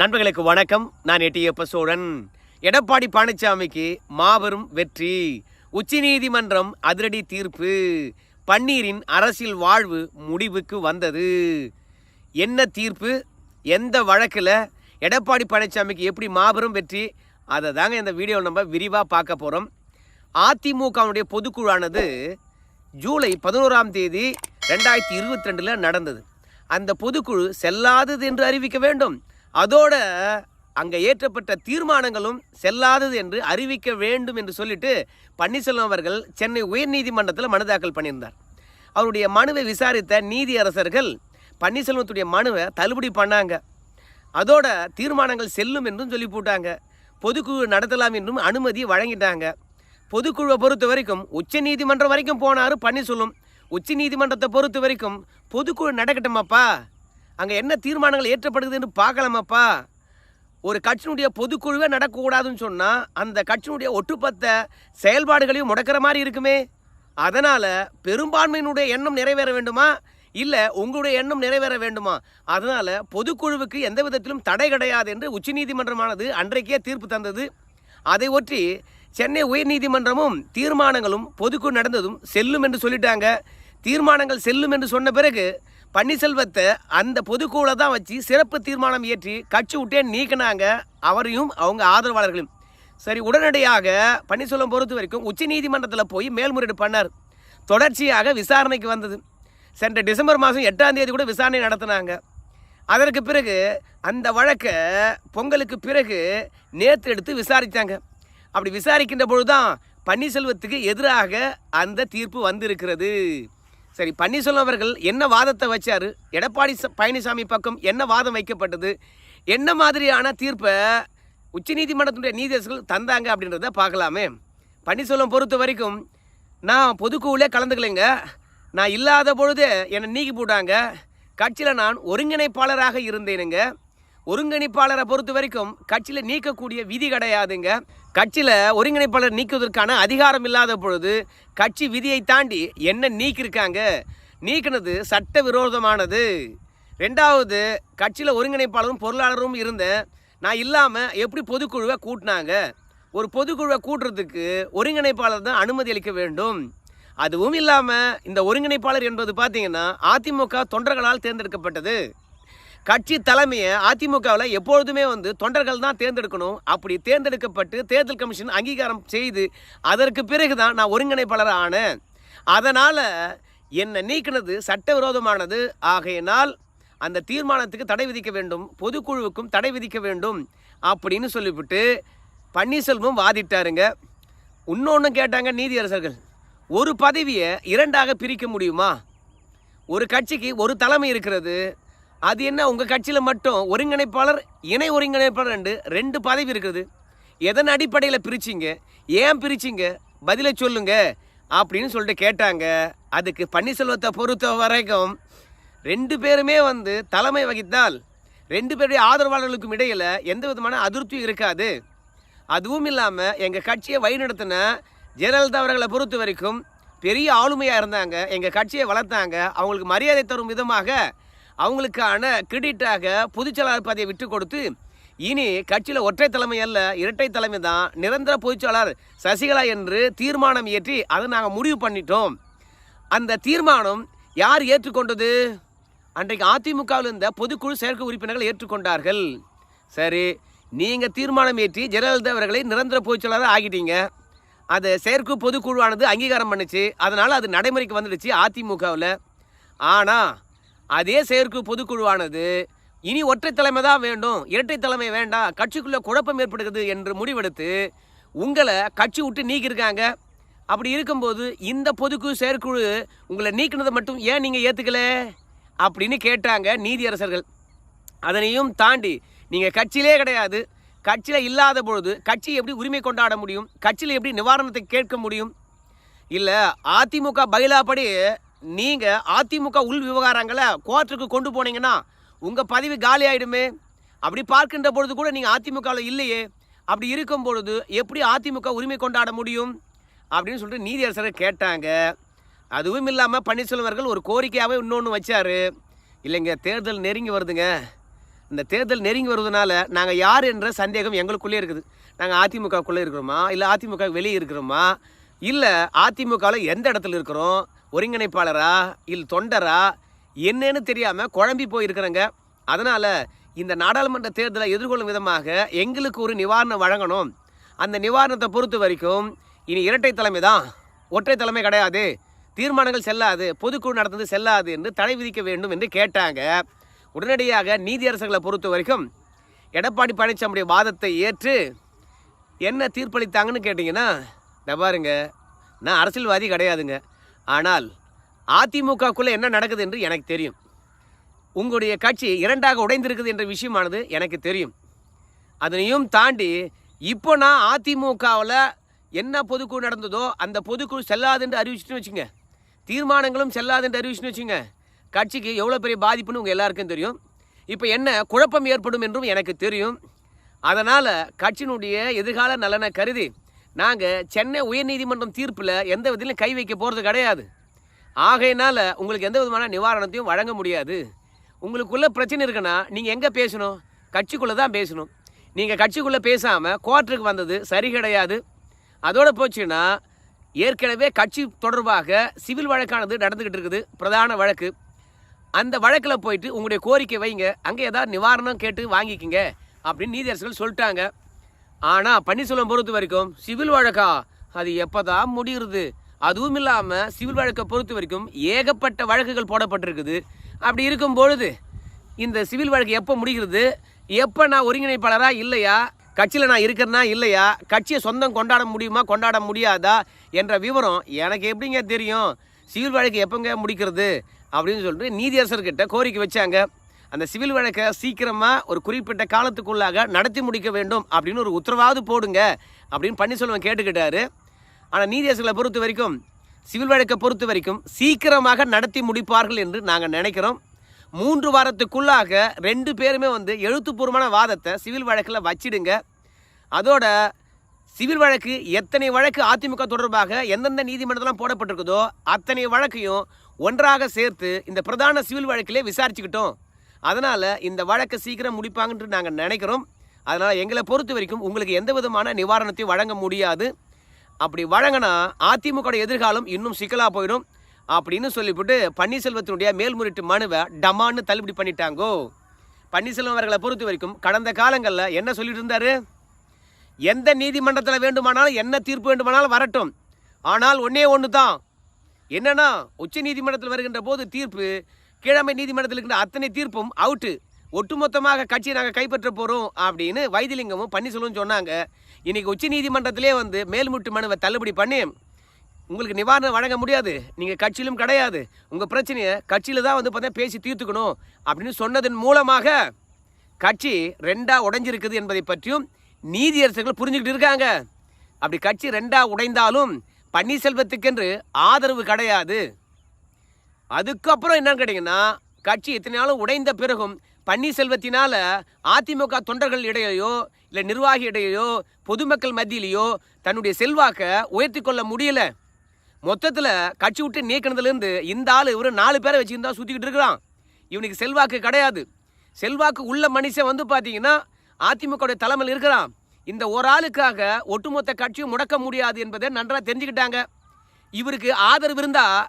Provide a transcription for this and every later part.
நண்பர்களுக்கு வணக்கம். நான் எட்டியப்ப சோழன் எடப்பாடி பழனிசாமிக்கு மாபெரும் வெற்றி. உச்சநீதிமன்றம் அதிரடி தீர்ப்பு. பன்னீரின் அரசியல் வாழ்வு முடிவுக்கு வந்தது. என்ன தீர்ப்பு? எந்த வழக்கில்? எடப்பாடி பழனிசாமிக்கு எப்படி மாபெரும் வெற்றி? அதை தாங்க இந்த வீடியோ நம்ம விரிவாக பார்க்க போகிறோம் அதிமுகவுடைய பொதுக்குழுவானது ஜூலை பதினோராம் தேதி ரெண்டாயிரத்தி இருபத்தி ரெண்டில் நடந்தது. அந்த பொதுக்குழு செல்லாதது என்று அறிவிக்க வேண்டும். அதோட அங்கே ஏற்றப்பட்ட தீர்மானங்களும் செல்லாதது என்று அறிவிக்க வேண்டும் என்று சொல்லிட்டு பன்னீர்செல்வம் அவர்கள் சென்னை உயர்நீதிமன்றத்தில் மனு தாக்கல் பண்ணியிருந்தார். அவருடைய மனுவை விசாரித்த நீதியரசர்கள் பன்னீர்செல்வத்துடைய மனுவை தள்ளுபடி பண்ணாங்க. அதோட தீர்மானங்கள் செல்லும் என்றும் சொல்லி போட்டாங்க. பொதுக்குழு நடத்தலாம் என்றும் அனுமதி வழங்கிட்டாங்க. பொதுக்குழுவை பொறுத்த வரைக்கும் உச்ச நீதிமன்றம் வரைக்கும் போனார் பன்னீர்செல்வம். உச்ச நீதிமன்றத்தை பொறுத்த வரைக்கும் பொதுக்குழு நடக்கட்டுமாப்பா? அங்கே என்ன தீர்மானங்கள் ஏற்றப்படுதுன்னு பார்க்கலாமாப்பா? ஒரு கட்சியினுடைய பொதுக்குழுவே நடக்கக்கூடாதுன்னு சொன்னால் அந்த கட்சியினுடைய ஒட்டுப்பத்த செயல்பாடுகளையும் முடக்கிற மாதிரி இருக்குமே. அதனால் பெரும்பான்மையினுடைய எண்ணம் நிறைவேற வேண்டுமா? இல்லை உங்களுடைய எண்ணம் நிறைவேற வேண்டுமா? அதனால் பொதுக்குழுவுக்கு எந்த விதத்திலும் தடை கிடையாது என்று உச்சநீதிமன்றமானது அன்றைக்கே தீர்ப்பு தந்தது. அதை ஒற்றி சென்னை உயர்நீதிமன்றமும் தீர்மானங்களும் பொதுக்குழு நடந்ததும் செல்லும் என்று சொல்லிட்டாங்க. தீர்மானங்கள் செல்லும் என்று சொன்ன பிறகு பன்னீர்செல்வத்தை அந்த பொதுக்குழு தான் வச்சு சிறப்பு தீர்மானம் இயற்றி கட்சி விட்டே நீக்கினாங்க அவரையும் அவங்க ஆதரவாளர்களையும். சரி உடனடியாக பன்னீர்செல்வம் பொறுத்த வரைக்கும் உச்சநீதிமன்றத்தில் போய் மேல்முறையீடு பண்ணார். தொடர்ச்சியாக விசாரணைக்கு வந்தது. சென்ற டிசம்பர் மாதம் எட்டாம் தேதி கூட விசாரணை நடத்தினாங்க. அதற்கு பிறகு அந்த வழக்கை பொங்கலுக்கு பிறகு நேற்று எடுத்து விசாரித்தாங்க அப்படி விசாரிக்கின்ற பொழுதுதான் பன்னீர்செல்வத்துக்கு எதிராக அந்த தீர்ப்பு வந்திருக்கிறது. சரி பன்னீர்செல்வம் அவர்கள் என்ன வாதத்தை வச்சார்? எடப்பாடி பழனிசாமி பக்கம் என்ன வாதம் வைக்கப்பட்டது? என்ன மாதிரியான தீர்ப்பை உச்சநீதிமன்றத்தினுடைய நீதியரசர்கள் தந்தாங்க அப்படின்றத பார்க்கலாமே. பன்னீர்செல்வம் பொறுத்த வரைக்கும் நான் பொதுக்குழுவிலே கலந்துக்கலைங்க. நான் இல்லாத பொழுது என்னை நீக்கி போட்டாங்க. கட்சியில் நான் ஒருங்கிணைப்பாளராக இருந்தேனுங்க. ஒருங்கிணைப்பாளரை பொறுத்த வரைக்கும் கட்சியில் நீக்கக்கூடிய விதி கிடையாதுங்க. கட்சியில் ஒருங்கிணைப்பாளர் நீக்குவதற்கான அதிகாரம் இல்லாத பொழுது கட்சி விதியை தாண்டி என்ன நீக்கியிருக்காங்க? நீக்கினது சட்ட விரோதமானது ரெண்டாவது கட்சியில் ஒருங்கிணைப்பாளரும் பொருளாளரும் இருந்தேன் நான் இல்லாமல் எப்படி பொதுக்குழுவை கூட்டினாங்க? ஒரு பொதுக்குழுவை கூட்டுறதுக்கு ஒருங்கிணைப்பாளர் தான் அனுமதி அளிக்க வேண்டும். அதுவும் இல்லாமல் இந்த ஒருங்கிணைப்பாளர் என்பது பார்த்தீங்கன்னா அதிமுக தொண்டர்களால் தேர்ந்தெடுக்கப்பட்டது. கட்சி தலைமையை அதிமுகவில் எப்பொழுதுமே வந்து தொண்டர்கள் தான் தேர்ந்தெடுக்கணும். அப்படி தேர்ந்தெடுக்கப்பட்டு தேர்தல் கமிஷன் அங்கீகாரம் செய்து அதற்கு பிறகு தான் நான் ஒருங்கிணைப்பாளர் ஆனேன். அதனால் என்னை நீக்கினது சட்டவிரோதமானது. ஆகையினால் அந்த தீர்மானத்துக்கு தடை விதிக்க வேண்டும். பொதுக்குழுவுக்கும் தடை விதிக்க வேண்டும் அப்படின்னு சொல்லிவிட்டு பன்னீர்செல்வம் வாதிட்டாருங்க. இன்னொன்று கேட்டாங்க நீதியரசர்கள். ஒரு பதவியை இரண்டாக பிரிக்க முடியுமா? ஒரு கட்சிக்கு ஒரு தலைமை இருக்கிறது. அது என்ன? உங்கள் கட்சியில் மட்டும் ஒருங்கிணைப்பாளர் இணை ஒருங்கிணைப்பாளர் ரெண்டு ரெண்டு பதவி இருக்குது. எதன் அடிப்படையில் பிரிச்சிங்க? ஏன் பிரிச்சிங்க? பதிலை சொல்லுங்க. அப்படின்னு சொல்லிட்டு கேட்டாங்க. அதுக்கு பன்னீர்செல்வத்தை பொறுத்த வரைக்கும் ரெண்டு பேருமே வந்து தலைமை வகித்தால் ரெண்டு பேருடைய ஆதரவாளர்களுக்கும் இடையில் எந்த விதமான அதிருப்தியும் இருக்காது. அதுவும் இல்லாமல் எங்கள் கட்சியை வழிநடத்தின ஜெயலலிதா அவர்களை பொறுத்த வரைக்கும் பெரிய ஆளுமையாக இருந்தாங்க. எங்கள் கட்சியை வளர்த்தாங்க. அவங்களுக்கு மரியாதை தரும் விதமாக அவங்களுக்கான கிரெடிட்டாக பொதுச்செயலாளர் பதவியை விட்டு கொடுத்து இனி கட்சியில் ஒற்றை தலைமை அல்ல இரட்டை தலைமை தான் நிரந்தர பொதுச்செயலாளர் சசிகலா என்று தீர்மானம் இயற்றி அதை நாங்கள் முடிவு பண்ணிட்டோம். அந்த தீர்மானம் யார் ஏற்றுக்கொண்டது? அன்றைக்கு அதிமுகவில் இருந்த பொதுக்குழு செயற்கை உறுப்பினர்கள் ஏற்றுக்கொண்டார்கள். சரி நீங்கள் தீர்மானம் ஏற்றி ஜெயலலிதா அவர்களை நிரந்தர பொதுச்செயலாளர் ஆகிட்டீங்க அது செயற்கை பொதுக்குழுவானது அங்கீகாரம் பண்ணுச்சு. அதனால் அது நடைமுறைக்கு வந்துடுச்சு அதிமுகவில். ஆனால் அதே செயற்கு பொதுக்குழுவானது இனி ஒற்றை தலைமை தான் வேண்டும். இரட்டை தலைமை வேண்டாம் கட்சிக்குள்ளே குழப்பம் ஏற்படுகிறது என்று முடிவெடுத்து உங்களை கட்சி விட்டு நீக்கியிருக்காங்க. அப்படி இருக்கும்போது இந்த பொதுக்குழு செயற்குழு உங்களை நீக்கினதை மட்டும் ஏன் நீங்கள் ஏற்றுக்கல அப்படின்னு கேட்டாங்க நீதியரசர்கள். அதனையும் தாண்டி நீங்கள் கட்சியிலே கிடையாது. கட்சியில் இல்லாத பொழுது கட்சி எப்படி உரிமை கொண்டாட முடியும்? கட்சியில் எப்படி நிவாரணத்தை கேட்க முடியும்? இல்லை அதிமுக பயிலாப்படி நீங்கள் அதிமுக உள் விவகாரங்களை கோர்ட்டுக்கு கொண்டு போனீங்கன்னா உங்கள் பதவி காலி ஆகிடுமே அப்படி பார்க்கின்ற பொழுது கூட நீங்கள் அதிமுகவில் இல்லையே. அப்படி இருக்கும் பொழுது எப்படி அதிமுக உரிமை கொண்டாட முடியும்? அப்படின்னு சொல்லிட்டு நீதியரசர் கேட்டாங்க. அதுவும் இல்லாமல் பன்னீர்செல்வர்கள் ஒரு கோரிக்கையாகவே இன்னொன்று வச்சார். இல்லைங்க தேர்தல் நெருங்கி வருதுங்க. இந்த தேர்தல் நெருங்கி வருவதனால நாங்கள் யார் என்ற சந்தேகம் எங்களுக்குள்ளே இருக்குது. நாங்கள் அதிமுகக்குள்ளே இருக்கிறோமா? இல்லை அதிமுக வெளியே இருக்கிறோமா? இல்லை அதிமுகவில் எந்த இடத்துல இருக்கிறோம்? ஒருங்கிணைப்பாளரா இல்லை தொண்டரா என்னன்னு தெரியாமல் குழம்பி போயிருக்கிறேங்க. அதனால் இந்த நாடாளுமன்ற தேர்தலை எதிர்கொள்ளும் விதமாக எங்களுக்கு ஒரு நிவாரணம் வழங்கணும். அந்த நிவாரணத்தை பொறுத்த வரைக்கும் இனி இரட்டை தலைமை தான். ஒற்றை தலைமை கிடையாது. தீர்மானங்கள் செல்லாது. பொதுக்குழு நடந்தது செல்லாது என்று தடை விதிக்க வேண்டும் என்று கேட்டாங்க. உடனடியாக நீதியரசர்களை பொறுத்த வரைக்கும் எடப்பாடி பழனிசாமியுடைய வாதத்தை ஏற்று என்ன தீர்ப்பளித்தாங்கன்னு கேட்டிங்கன்னா இந்த பாருங்க. நான் அரசியல்வாதி கிடையாதுங்க. ஆனால் அதிமுகக்குள்ளே என்ன நடக்குது என்று எனக்கு தெரியும். உங்களுடைய கட்சி இரண்டாக உடைந்திருக்குது என்ற விஷயமானது எனக்கு தெரியும். அதனையும் தாண்டி இப்போ நான் அதிமுகவில் என்ன பொதுக்குழு நடந்ததோ அந்த பொதுக்குழு செல்லாது என்று அறிவிச்சுட்டு வச்சுங்க தீர்மானங்களும் செல்லாது என்று அறிவிச்சுன்னு வச்சுங்க கட்சிக்கு எவ்வளோ பெரிய பாதிப்புன்னு உங்கள் எல்லாருக்கும் தெரியும். இப்போ என்ன குழப்பம் ஏற்படும் என்றும் எனக்கு தெரியும். அதனால் கட்சியினுடைய எதிர்கால நலனை கருதி நாங்கள் சென்னை உயர்நீதிமன்றம் தீர்ப்பில் எந்த விதத்திலும் கை வைக்க போகிறது கிடையாது. ஆகையினால் உங்களுக்கு எந்த விதமான நிவாரணத்தையும் வழங்க முடியாது. உங்களுக்குள்ள பிரச்சனை இருக்குன்னா நீங்கள் எங்கே பேசணும்? கட்சிக்குள்ளே தான் பேசணும். நீங்கள் கட்சிக்குள்ளே பேசாமல் கோர்ட்டுக்கு வந்தது சரி கிடையாது. அதோடு போச்சுன்னா ஏற்கனவே கட்சி தொடர்பாக சிவில் வழக்கானது நடந்துக்கிட்டு இருக்குது. பிரதான வழக்கு. அந்த வழக்கில் போயிட்டு உங்களுடைய கோரிக்கை வைங்க. அங்கே ஏதாவது நிவாரணம் கேட்டு வாங்கிக்கிங்க அப்படின்னு நீதியரசர்கள் சொல்லிட்டாங்க. ஆனால் பன்னீர்செல்வம் பொறுத்த வரைக்கும் சிவில் வழக்கா? அது எப்போ தான் அதுவும் இல்லாமல் சிவில் வழக்கை பொறுத்த வரைக்கும் ஏகப்பட்ட வழக்குகள் போடப்பட்டிருக்குது. அப்படி இருக்கும் பொழுது இந்த சிவில் வழக்கு எப்போ முடிகிறது? எப்போ நான் ஒருங்கிணைப்பாளராக இல்லையா? கட்சியில் நான் இருக்கிறனா இல்லையா? கட்சியை சொந்தம் கொண்டாட முடியுமா கொண்டாட முடியாதா? என்ற விவரம் எனக்கு எப்படிங்க தெரியும்? சிவில் வழக்கு எப்போங்க முடிக்கிறது? அப்படின்னு சொல்லிட்டு நீதியரசர்கிட்ட கோரிக்கை வச்சாங்க. அந்த சிவில் வழக்கை சீக்கிரமாக ஒரு குறிப்பிட்ட காலத்துக்குள்ளாக நடத்தி முடிக்க வேண்டும் அப்படின்னு ஒரு உத்தரவாது போடுங்க அப்படின்னு பன்னீர்செல்வம் கேட்டுக்கிட்டாரு. ஆனால் நீதியரசுகளை பொறுத்த வரைக்கும் சிவில் வழக்கை பொறுத்த வரைக்கும் சீக்கிரமாக நடத்தி முடிப்பார்கள் என்று நாங்கள் நினைக்கிறோம். மூன்று வாரத்துக்குள்ளாக ரெண்டு பேருமே வந்து எழுத்துப்பூர்வமான வாதத்தை சிவில் வழக்கில் வச்சிடுங்க. அதோட சிவில் வழக்கு எத்தனை வழக்கு அதிமுக தொடர்பாக எந்தெந்த நீதிமன்றத்தெல்லாம் போடப்பட்டிருக்குதோ அத்தனை வழக்கையும் ஒன்றாக சேர்த்து இந்த பிரதான சிவில் வழக்கிலே விசாரிச்சுக்கிட்டோம். அதனால் இந்த வழக்கை சீக்கிரம் முடிப்பாங்கன்ட்டு நாங்கள் நினைக்கிறோம். அதனால் எங்களை பொறுத்த வரைக்கும் உங்களுக்கு எந்த விதமான நிவாரணத்தையும் வழங்க முடியாது. அப்படி வழங்கினா அதிமுக எதிர்காலம் இன்னும் சிக்கலாக போயிடும். அப்படின்னு சொல்லிவிட்டு பன்னீர்செல்வத்தினுடைய மேல்முறையீட்டு மனுவை டமான்னு தள்ளுபடி பண்ணிட்டாங்கோ. பன்னீர்செல்வம் அவர்களை பொறுத்த வரைக்கும் கடந்த காலங்களில் என்ன சொல்லிட்டு இருந்தார்? எந்த நீதிமன்றத்தில் வேண்டுமானாலும் என்ன தீர்ப்பு வேண்டுமானாலும் வரட்டும். ஆனால் ஒன்றே ஒன்று தான் என்னன்னா உச்ச நீதிமன்றத்தில் வருகின்ற போது தீர்ப்பு கிழமை நீதிமன்றத்தில் இருக்கிற அத்தனை தீர்ப்பும் அவுட்டு. ஒட்டுமொத்தமாக கட்சியை நாங்கள் கைப்பற்ற போகிறோம் அப்படின்னு வைத்திலிங்கமும் பன்னீர்செல்வம் சொன்னாங்க. இன்றைக்கி உச்ச நீதிமன்றத்திலே வந்து மேல்முட்டு மனுவை தள்ளுபடி பண்ணி உங்களுக்கு நிவாரணம் வழங்க முடியாது. நீங்கள் கட்சியிலும் கிடையாது. உங்கள் பிரச்சனையை கட்சியில் தான் வந்து பார்த்தா பேசி தீர்த்துக்கணும் அப்படின்னு சொன்னதன் மூலமாக கட்சி ரெண்டாக உடைஞ்சிருக்குது என்பதை பற்றியும் நீதியரசர்கள் புரிஞ்சுக்கிட்டு இருக்காங்க. அப்படி கட்சி ரெண்டாக உடைந்தாலும் பன்னீர்செல்வத்துக்கென்று ஆதரவு கிடையாது. அதுக்கப்புறம் என்னன்னு கேட்டிங்கன்னா கட்சி இத்தனை நாளும் உடைந்த பிறகும் பன்னீர்செல்வத்தினால அதிமுக தொண்டர்கள் இடையோ இல்லை நிர்வாகி இடையோ பொதுமக்கள் மத்தியிலையோ தன்னுடைய செல்வாக்கை உயர்த்தி கொள்ள முடியல. மொத்தத்தில் கட்சி விட்டு நீக்கினதுலேருந்து இந்த ஆள் இவர் நாலு பேரை வச்சுருந்தா சுற்றிக்கிட்டு இருக்கிறான். இவனுக்கு செல்வாக்கு கிடையாது. செல்வாக்கு உள்ள மனுஷன் வந்து பார்த்தீங்கன்னா அதிமுகவுடைய தலைமையில் இருக்கிறான். இந்த ஒரு ஆளுக்காக ஒட்டுமொத்த கட்சியும் முடக்க முடியாது என்பதை நன்றாக தெரிஞ்சுக்கிட்டாங்க. இவருக்கு ஆதரவு இருந்தால்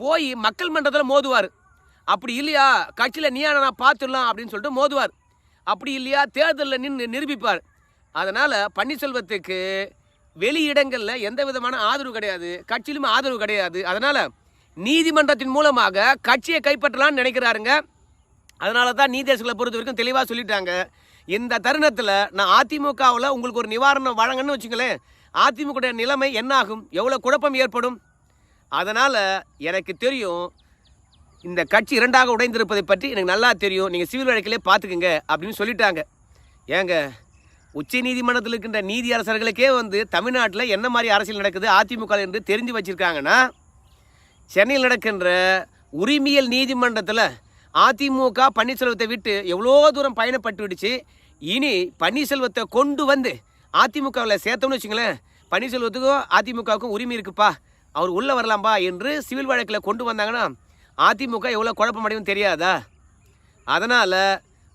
போய் மக்கள் மன்றத்தில் மோதுவார். அப்படி இல்லையா? கட்சியில் நீயா நான் பார்த்துடலாம் அப்படின்னு சொல்லிட்டு மோதுவார். அப்படி இல்லையா? தேர்தலில் நின்று நிரூபிப்பார். அதனால் பன்னீர்செல்வத்துக்கு வெளி இடங்களில் எந்த விதமான ஆதரவு கிடையாது. கட்சியிலும் ஆதரவு கிடையாது. அதனால் நீதிமன்றத்தின் மூலமாக கட்சியை கைப்பற்றலாம்னு நினைக்கிறாருங்க. அதனால தான் நீதேசங்களை பொறுத்த வரைக்கும் தெளிவாக சொல்லிட்டாங்க. இந்த தருணத்தில் நான் அதிமுகவில் உங்களுக்கு ஒரு நிவாரணம் வழங்கன்னு வச்சுங்களேன். அதிமுக நிலைமை என்னாகும் எவ்வளோ குழப்பம் ஏற்படும்? அதனால் எனக்கு தெரியும் இந்த கட்சி இரண்டாக உடைந்திருப்பதை பற்றி எனக்கு நல்லா தெரியும். நீங்கள் சிவில் வழக்கிலே பார்த்துக்குங்க அப்படின்னு சொல்லிட்டாங்க. ஏங்க உச்ச நீதிமன்றத்தில் இருக்கின்ற நீதி அரசர்களுக்கே வந்து தமிழ்நாட்டில் என்ன மாதிரி அரசியல் நடக்குது அதிமுக என்று தெரிஞ்சு வச்சுருக்காங்கன்னா சென்னையில் நடக்கின்ற உரிமையல் நீதிமன்றத்தில் அதிமுக பன்னீர்செல்வத்தை விட்டு எவ்வளோ தூரம் பயணப்பட்டு விடுச்சு இனி பன்னீர்செல்வத்தை கொண்டு வந்து அதிமுகவில் சேர்த்தோம்னு வச்சுங்களேன் பன்னீர்செல்வத்துக்கும் அதிமுகவுக்கும் உரிமை இருக்குப்பா. அவர் உள்ளே வரலாம்பா என்று சிவில் வழக்கில் கொண்டு வந்தாங்கன்னா அதிமுக எவ்வளோ குழப்பமடையும் தெரியாதா? அதனால்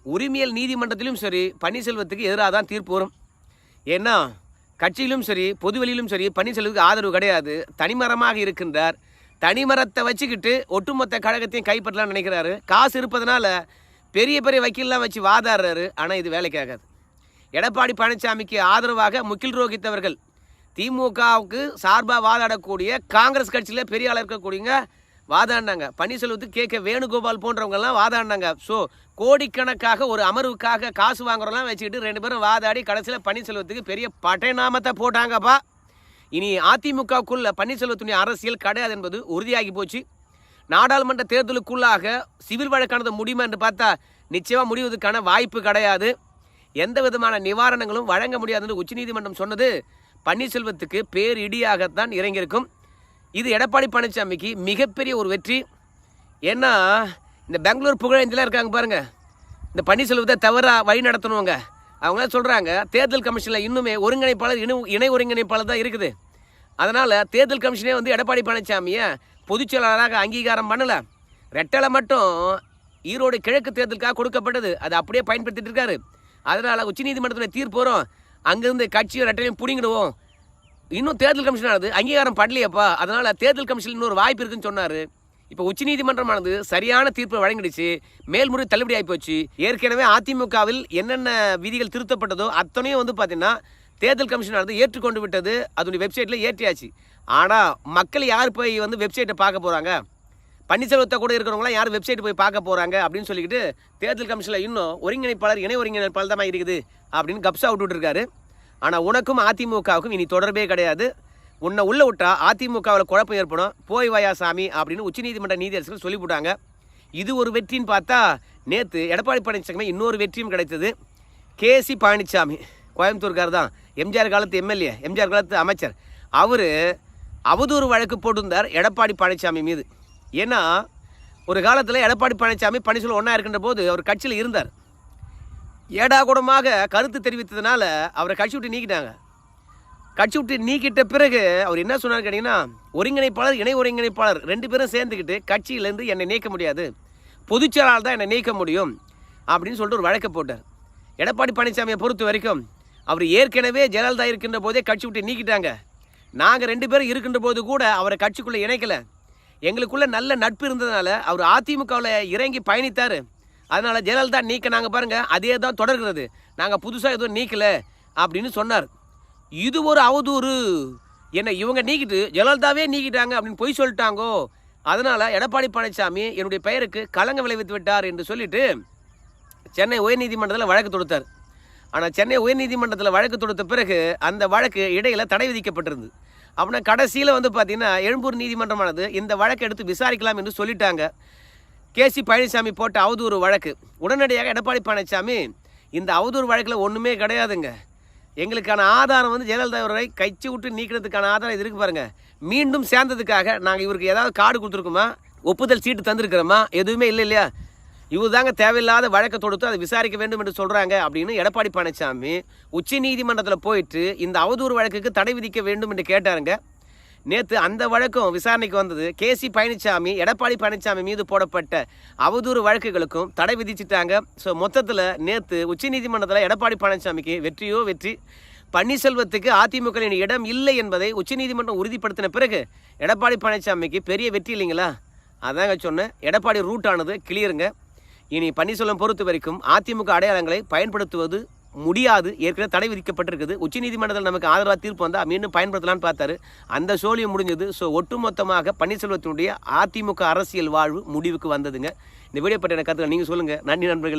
உரிமையல் நீதிமன்றத்திலும் சரி பன்னீர்செல்வத்துக்கு எதிராக தான் தீர்ப்பு வரும். ஏன்னா கட்சியிலும் சரி பொதுவெளியிலும் சரி பன்னீர்செல்வத்துக்கு ஆதரவு கிடையாது. தனிமரமாக இருக்கின்றார். தனிமரத்தை வச்சுக்கிட்டு ஒட்டுமொத்த கழகத்தையும் கைப்பற்றலாம்னு நினைக்கிறாரு. காசு இருப்பதனால பெரிய பெரிய வக்கீல்லாம் வச்சு வாதாடுறாரு. ஆனால் இது வேலைக்காகாது. எடப்பாடி பழனிசாமிக்கு ஆதரவாக முகில் ரோஹித் அவர்கள் திமுகவுக்கு சார்பாக வாதாடக்கூடிய காங்கிரஸ் கட்சியில் பெரிய ஆளாக இருக்கக்கூடியங்க வாதாடினாங்க. பன்னீர்செல்வத்துக்கு கே கே வேணுகோபால் போன்றவங்கெல்லாம் வாதாடினாங்க. ஸோ கோடிக்கணக்காக ஒரு அமர்வுக்காக காசு வாங்குறதெல்லாம் வச்சுக்கிட்டு ரெண்டு பேரும் வாதாடி கடைசியில் பன்னீர்செல்வத்துக்கு பெரிய பட்டைநாமத்தை போட்டாங்கப்பா. இனி அதிமுகவுக்குள்ள பன்னீர்செல்வத்துடைய அரசியல் கிடையாது என்பது உறுதியாகி போச்சு. நாடாளுமன்ற தேர்தலுக்குள்ளாக சிவில் வழக்கானது முடியுமா என்று பார்த்தா நிச்சயமாக முடிவதற்கான வாய்ப்பு கிடையாது. எந்த விதமான நிவாரணங்களும் வழங்க முடியாதுன்னு உச்சநீதிமன்றம் சொன்னது பன்னீர்செல்வத்துக்கு பேரிடியாகத்தான் இறங்கியிருக்கும். இது எடப்பாடி பழனிசாமிக்கு மிகப்பெரிய ஒரு வெற்றி. ஏன்னா இந்த பெங்களூர் புகழேந்திலாம் இருக்காங்க பாருங்க. இந்த பன்னீர்செல்வத்தை தவறாக வழி நடத்தணுங்க. அவங்க சொல்கிறாங்க தேர்தல் கமிஷனில் இன்னுமே ஒருங்கிணைப்பாளர் இணை இணை ஒருங்கிணைப்பாளர் தான் இருக்குது. அதனால் தேர்தல் கமிஷனே வந்து எடப்பாடி பழனிசாமியை பொதுச் செயலாளராக அங்கீகாரம் பண்ணலை. ரெட்டலை மட்டும் ஈரோடு கிழக்கு தேர்தலுக்காக கொடுக்கப்பட்டது. அதை அப்படியே பயன்படுத்திட்டு இருக்காரு. அதனால் உச்சநீதிமன்றத்தில் தீர்ப்பு வரும். அங்கேருந்து கட்சியும் ரெட்டையும் பிடிங்கிடுவோம். இன்னும் தேர்தல் கமிஷன் ஆனது. அங்கீகாரம் படலையப்பா. அதனால் தேர்தல் கமிஷன் இன்னொரு வாய்ப்பு இருக்குன்னு சொன்னார். இப்போ உச்சநீதிமன்றமானது சரியான தீர்ப்பை வழங்கிடுச்சு. மேல்முறை தள்ளுபடி ஆகி போச்சு ஏற்கனவே அதிமுகவில் என்னென்ன விதிகள் திருத்தப்பட்டதோ அத்தனையும் வந்து பார்த்தீங்கன்னா தேர்தல் கமிஷனானது ஏற்றுக்கொண்டு விட்டது. அதனுடைய வெப்சைட்டில் ஏற்றியாச்சு. ஆனால் மக்கள் யார் போய் வந்து வெப்சைட்டை பார்க்க போகிறாங்க பன்னீர்செல்வத்தை கூட இருக்கிறவங்களாம் யார் வெப்சைட் போய் பார்க்க போகிறாங்க அப்படின்னு சொல்லிக்கிட்டு தேர்தல் கமிஷனில் இன்னும் ஒருங்கிணைப்பாளர் இணை ஒருங்கிணைப்பாளர் தான் இருக்குது அப்படின்னு கப்ஸா விட்டுட்டு இருக்காரு. ஆனால் உனக்கும் அதிமுகவுக்கும் இனி தொடர்பே கிடையாது. உன்னை உள்ளே விட்டா அதிமுகவில் குழப்பம் ஏற்படும். போய் வாயா சாமி அப்படின்னு உச்சநீதிமன்ற நீதியரசர்கள் சொல்லிவிட்டாங்க இது ஒரு வெற்றின்னு பார்த்தா நேற்று எடப்பாடி பழனிசாமி இன்னொரு வெற்றியும் கிடைத்தது. கேசி பழனிசாமி கோயம்புத்தூர்கார் தான். எம்ஜிஆர் காலத்து எம்எல்ஏ எம்ஜிஆர் காலத்து அமைச்சர். அவர் அவதூறு வழக்கு போட்டிருந்தார் எடப்பாடி பழனிசாமி மீது. ஏன்னா ஒரு காலத்தில் எடப்பாடி பழனிசாமி பன்னீர்செல்வம் ஒன்றா இருக்கின்ற போது அவர் கட்சியில் இருந்தார். ஏடாகூடமாக கருத்து தெரிவித்ததுனால அவரை கட்சி விட்டு நீக்கிட்டாங்க. கட்சி விட்டு நீக்கிட்ட பிறகு அவர் என்ன சொன்னார் கேட்டிங்கன்னா ஒருங்கிணைப்பாளர் இணை ஒருங்கிணைப்பாளர் ரெண்டு பேரும் சேர்ந்துக்கிட்டு கட்சியிலேருந்து என்னை நீக்க முடியாது. பொதுச்செயலாளர் தான் என்னை நீக்க முடியும் அப்படின்னு சொல்லிட்டு ஒரு வழக்கை போட்டார். எடப்பாடி பழனிசாமியை பொறுத்த வரைக்கும் அவர் ஏற்கனவே ஜெயலலிதா இருக்கின்ற போதே கட்சி விட்டு நீக்கிட்டாங்க. நாங்கள் ரெண்டு பேரும் இருக்கின்ற போது கூட அவரை கட்சிக்குள்ளே இணைக்கலை. எங்களுக்குள்ள நல்ல நட்பு இருந்ததுனால அவர் அதிமுகவில் இறங்கி பயணித்தார். அதனால் ஜெயலலிதா நீக்க நாங்கள் பாருங்கள் அதே தான் தொடர்கிறது. நாங்கள் புதுசாக எதுவும் நீக்கலை அப்படின்னு சொன்னார். இது ஒரு அவதூறு. என்னை இவங்க நீக்கிட்டு ஜெயலலிதாவே நீக்கிட்டாங்க அப்படின்னு பொய் சொல்லிட்டாங்கோ? அதனால் எடப்பாடி பழனிசாமி என்னுடைய பெயருக்கு கலங்க விளைவித்து விட்டார் என்று சொல்லிட்டு சென்னை உயர்நீதிமன்றத்தில் வழக்கு தொடுத்தார். ஆனால் சென்னை உயர்நீதிமன்றத்தில் வழக்கு தொடுத்த பிறகு அந்த வழக்கு இடையில் தடை விதிக்கப்பட்டிருந்தது. அப்படின்னா கடைசியில் வந்து பார்த்திங்கன்னா எழும்பூர் நீதிமன்றமானது இந்த வழக்கை எடுத்து விசாரிக்கலாம் என்று சொல்லிட்டாங்க. கேசி பழனிசாமி போட்ட அவதூறு வழக்கு. உடனடியாக எடப்பாடி பழனிசாமி இந்த அவதூறு வழக்கில் ஒன்றுமே கிடையாதுங்க. எங்களுக்கான ஆதாரம் வந்து ஜெயலலிதா அவரை கைச்சி விட்டு நீக்கிறதுக்கான ஆதாரம் இது இருக்கு பாருங்கள் மீண்டும் சேர்ந்ததுக்காக நாங்கள் இவருக்கு ஏதாவது கார்டு கொடுத்துருக்கோமா? ஒப்புதல் சீட்டு தந்திருக்கிறோமா? எதுவுமே இல்லை இல்லையா? இவர் தாங்க தேவையில்லாத வழக்கை தொடுத்து அதை விசாரிக்க வேண்டும் என்று சொல்கிறாங்க அப்படின்னு எடப்பாடி பழனிசாமி உச்ச நீதிமன்றத்தில் போயிட்டு இந்த அவதூறு வழக்குக்கு தடை விதிக்க வேண்டும் என்று கேட்டாருங்க. நேற்று அந்த வழக்கும் விசாரணைக்கு வந்தது. கேசி பழனிசாமி எடப்பாடி பழனிசாமி மீது போடப்பட்ட அவதூறு வழக்குகளுக்கும் தடை விதிச்சிட்டாங்க. ஸோ மொத்தத்தில் நேற்று உச்சநீதிமன்றத்தில் எடப்பாடி பழனிசாமிக்கு வெற்றியோ வெற்றி பன்னீர்செல்வத்துக்கு அதிமுகவின் இடம் இல்லை என்பதை உச்சநீதிமன்றம் உறுதிப்படுத்தின பிறகு எடப்பாடி பழனிசாமிக்கு பெரிய வெற்றி இல்லைங்களா? அதாங்க சொன்னேன். எடப்பாடி ரூட் ஆனது கிளியருங்க. இனி பன்னீர்செல்வம் பொறுத்த வரைக்கும் அதிமுக அடையாளங்களை பயன்படுத்துவது முடியாது. ஏற்கனவே தடை விதிக்கப்பட்டிருக்குது. உச்சநீதிமன்றத்தில் நமக்கு ஆதரவாக தீர்ப்பு வந்தால் மீண்டும் பயன்படுத்தலாம்னு பார்த்தாரு. அந்த சோழியம் முடிஞ்சது. ஸோ ஒட்டுமொத்தமாக பன்னீர்செல்வத்தினுடைய அதிமுக அரசியல் வாழ்வு முடிவுக்கு வந்ததுங்க. இந்த வீடியோ பற்றின கருத்துக்கள் நீங்கள் சொல்லுங்கள் நன்றி நண்பர்களே.